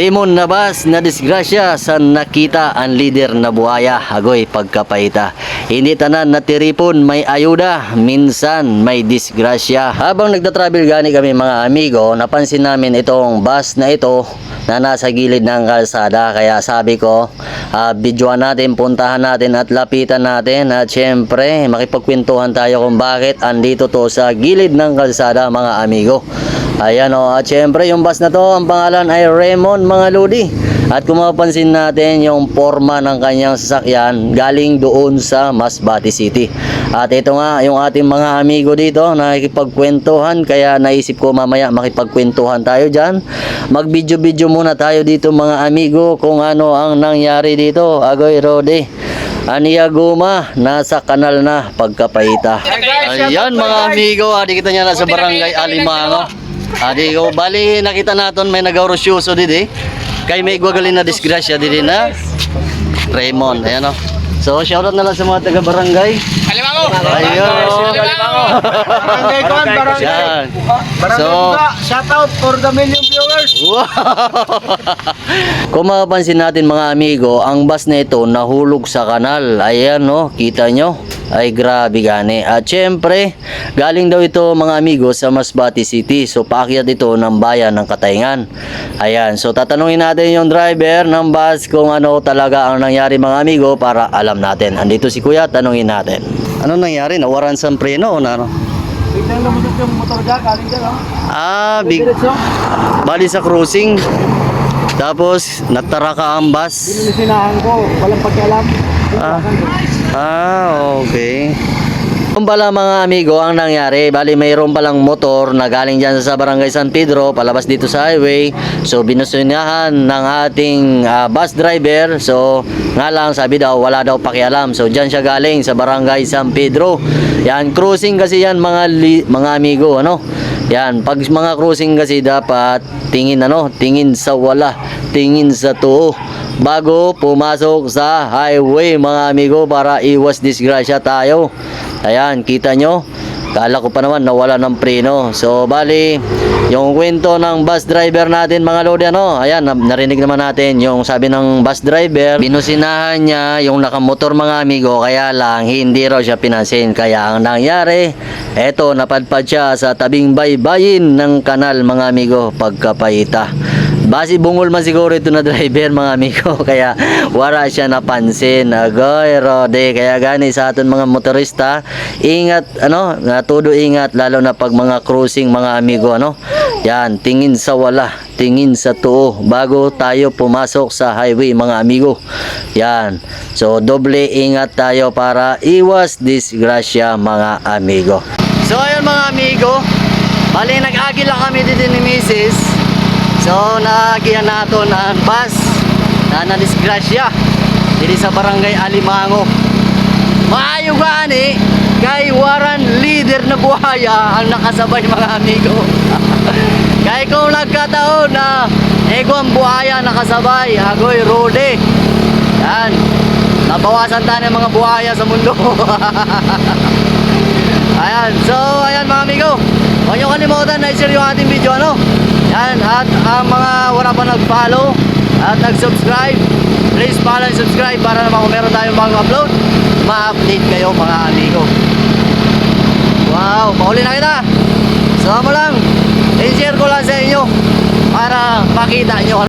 Raymond Nabas na disgrasya sa nakita ang leader na buhaya agoy pagkapaita. Hindi tanan natiripon may ayuda, minsan may disgrasya. Habang nagda-travel gani kami mga amigo, napansin namin itong bus na ito na nasa gilid ng kalsada. Kaya sabi ko, uh, videoan natin, puntahan natin at lapitan natin. At syempre, makipagkwentuhan tayo kung bakit andito to sa gilid ng kalsada mga amigo. Ayan o, at syempre yung bus na to, ang pangalan ay Raymond mga lodi. At kung mapapansin natin yung forma ng kanyang sasakyan galing doon sa Masbate City. At ito nga yung ating mga amigo dito nakikipagkwentuhan kaya naisip ko mamaya makipagkwentuhan tayo dyan. Mag-video-video muna tayo dito mga amigo kung ano ang nangyari dito. Agoy Rode. Aniya Guma, nasa kanal na pagkapahita. Ayan mga amigo, adi kita niya na sa barangay Alimango. Adi ko, bali nakita naton may nagaurosyoso didi. Kay may gwagaling na disgrasya didi na Raymond, ayan o. So, shoutout na lang sa mga taga barangay. Kalimango! Ayun. Kalimango! Barangay Kwan, barangay. Yan. Barangay So, Buga, shout out for the million viewers. Wow! Kung mapapansin natin mga amigo, ang bus na ito nahulog sa kanal. Ayan no, kita nyo. Ay grabe gani. At syempre, galing daw ito mga amigo sa Masbate City. So paakyat ito ng bayan ng Katayngan. Ayan, so tatanungin natin yung driver ng bus kung ano talaga ang nangyari mga amigo para alam natin. Andito si Kuya, tanungin natin. Ano nangyari? Nawaran sa preno o na ano? Biglang lumusot yung motor dyan, galing dyan, oh. Ah, big, bali sa cruising. Tapos, nataraka ang bus. nilisinahan ko, walang pakialam. Ah, ah okay. Kung pala mga amigo ang nangyari, bali mayroon palang motor na galing dyan sa barangay San Pedro, palabas dito sa highway. So binusunyahan ng ating ah, bus driver. So nga lang sabi daw wala daw pakialam. So dyan siya galing sa barangay San Pedro. Yan, cruising kasi yan mga, li- mga amigo, ano? Yan, pag mga cruising kasi dapat tingin ano, tingin sa wala, tingin sa tuo bago pumasok sa highway mga amigo para iwas disgrasya tayo. Ayan, kita nyo? Kala ko pa naman nawala ng preno. So, bali, yung kwento ng bus driver natin mga lodi, ano? Ayan, na- narinig naman natin yung sabi ng bus driver. Binusinahan niya yung nakamotor mga amigo, kaya lang hindi raw siya pinansin. Kaya ang nangyari, eto, napadpad siya sa tabing baybayin ng kanal mga amigo, pagkapahita. Basi bungol man siguro ito na driver mga amigo kaya wala siya napansin. Agoy rode kaya gani sa aton mga motorista ingat ano natudo ingat lalo na pag mga cruising mga amigo ano. Yan tingin sa wala, tingin sa tuo bago tayo pumasok sa highway mga amigo. Yan. So doble ingat tayo para iwas disgrasya mga amigo. So ayun mga amigo, bali nag-agi lang kami dito ni Mrs. So, naagihan naton ang bus na nadisgrasya dili sa barangay Alimango. Maayo gani kay waran leader na buhaya ang nakasabay mga amigo. kay kung nagkataon na ego ang buhaya nakasabay, agoy rode. Yan. Nabawasan tayo ng mga buhaya sa mundo. Ayan, so ayan mga amigo. Huwag niyo kalimutan na i-share yung ating video ano. Yan, at ang mga wala pa nag-follow at nag-subscribe, please follow and subscribe para naman kung meron tayong bagong upload, ma-update kayo mga amigo. Wow, pauli na kita. Sama mo lang, i-share ko lang sa inyo para makita nyo